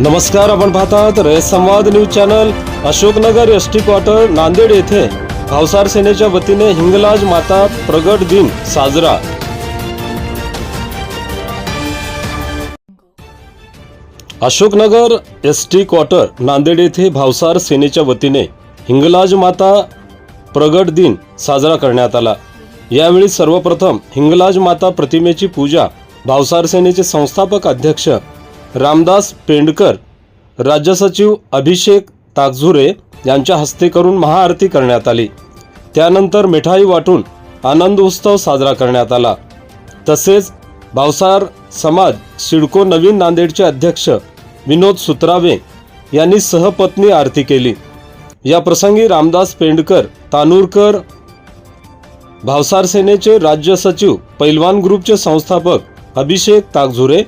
नमस्कार आपण पाहतात Rayat Samvad news channel Ashoknagar S T quarter Nanded येथे. भावसार सेनेच्या वतीने हिंगलाज माता प्रगट दिन साजरा. Ashoknagar S T quarter Nanded येथे भावसार सेनेच्या वतीने हिंगलाज माता प्रगट दिन साजरा करण्यात आला. यावेळी सर्वप्रथम हिंगलाज माता प्रतिमेची पूजा भावसार सेनेचे संस्थापक अध्यक्ष रामदास पेंडकर राज्य सचिव अभिषेक ताकझुरे यांच्या हस्ते करून महाआरती करण्यात आली. त्यानंतर मिठाई वाटून आनंद उत्सव साजरा करण्यात आला. तसेच भावसार समाज सिडको नवीन नांदेडचे अध्यक्ष विनोद सुत्रावे यांनी सहपत्नी आरती केली. या प्रसंगी रामदास पेंडकर तानूरकर भावसार सेनेचे राज्य सचिव पैलवान ग्रुपचे संस्थापक अभिषेक ताकझुरे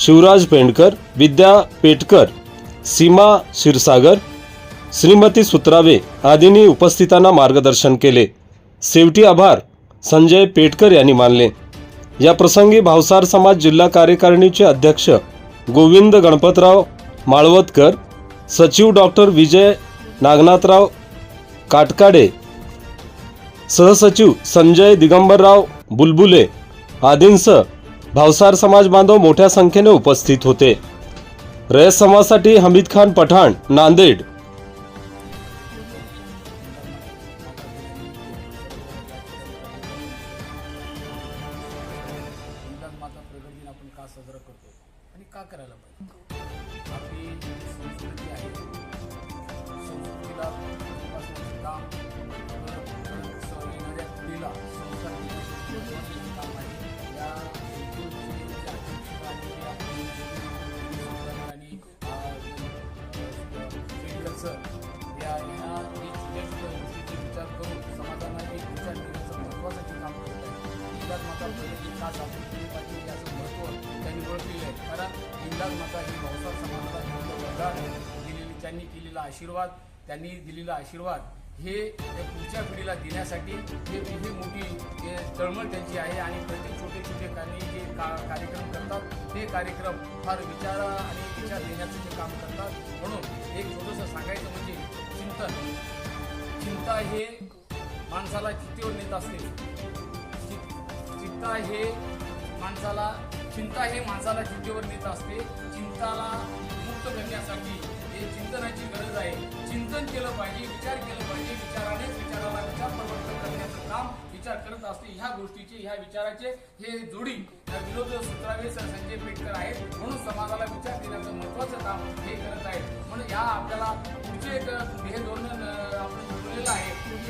शिवराज पेंडकर विद्या पेटकर सीमा क्षीरसागर श्रीमती सुत्रावे आदींनी उपस्थितांना मार्गदर्शन केले. शेवटी आभार संजय पेटकर यांनी मानले. या प्रसंगी भावसार समाज जिल्हा कार्यकारिणीचे अध्यक्ष गोविंद गणपतराव माळवतकर सचिव डॉक्टर विजय नागनाथराव काटकाडे सहसचिव संजय दिगंबरराव बुलबुले आदींसह भावसार समाज बांधव मोठ्या संख्येने उपस्थित होते. रयत समाजासाठी हमीद खान पठाण नांदेड. माता दिन आपण का साजरा करतो आणि का करायला पाहिजे आपली संस्कृती आहे. संस्कृतीला काम हिंदाज माता प्रगती खास साजरी केली पाहिजे याचं महत्त्व त्यांनी ओळखलेलं आहे. कारण हिंदाज माता ही भावसार समाजाला दिलेलं वरदान दिलेली त्यांनी केलेला आशीर्वाद त्यांनी दिलेला आशीर्वाद हे पुढच्या पिढीला देण्यासाठी हे ही मोठी तळमळ त्यांची आहे आणि प्रत्येक छोटे छोटे काही जे का कार्यक्रम करतात ते कार्यक्रम फार विचार आणि विचार देण्याचं ते काम करतात. म्हणून एक छोटंसं सांगायचं म्हणजे चिंतन. चिंता हे माणसाला चित्तीवर नेत असते. चिंता हे माणसाला चिंता हे माणसाला चिंतेवर नेत असते. चिंताला मुक्त करण्यासाठी हे चिंतनाची गरज आहे. चिंतन केलं पाहिजे विचार केलं पाहिजे. विचारानेच विचाराला विचार परिवर्तन करण्याचं काम विचार करत असते. ह्या गोष्टीचे ह्या विचाराचे हे जोडी अ, विनोद सर संजय पेटकर आहेत. म्हणून समाजाला विचार देण्याचं महत्वाचं काम हे करत आहेत. म्हणून या आपल्याला पुढचे एक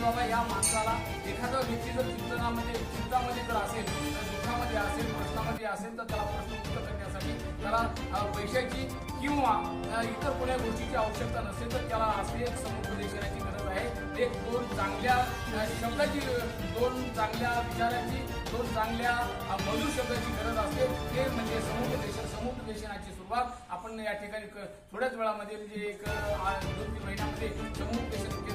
बाबा या माणसाला एखादा व्यक्ती जर चिंतनामध्ये चिंतामध्ये जर असेल तर दुःखामध्ये असेल प्रश्नामध्ये असेल तर त्याला प्रश्नमुक्त करण्यासाठी त्याला पैशाची किंवा इतर कोण्या गोष्टीची आवश्यकता नसेल तर त्याला असे एक समुपदेशनाची गरज आहे. एक दोन चांगल्या शब्दाची दोन चांगल्या विचारांची दोन चांगल्या मधुर शब्दाची गरज असते. ते म्हणजे समुपदेशन समुपदेशनाची सुरुवात. आपण या ठिकाणी क- थोड्याच वेळामध्ये म्हणजे एक दोन तीन महिन्यामध्ये समुपदेशन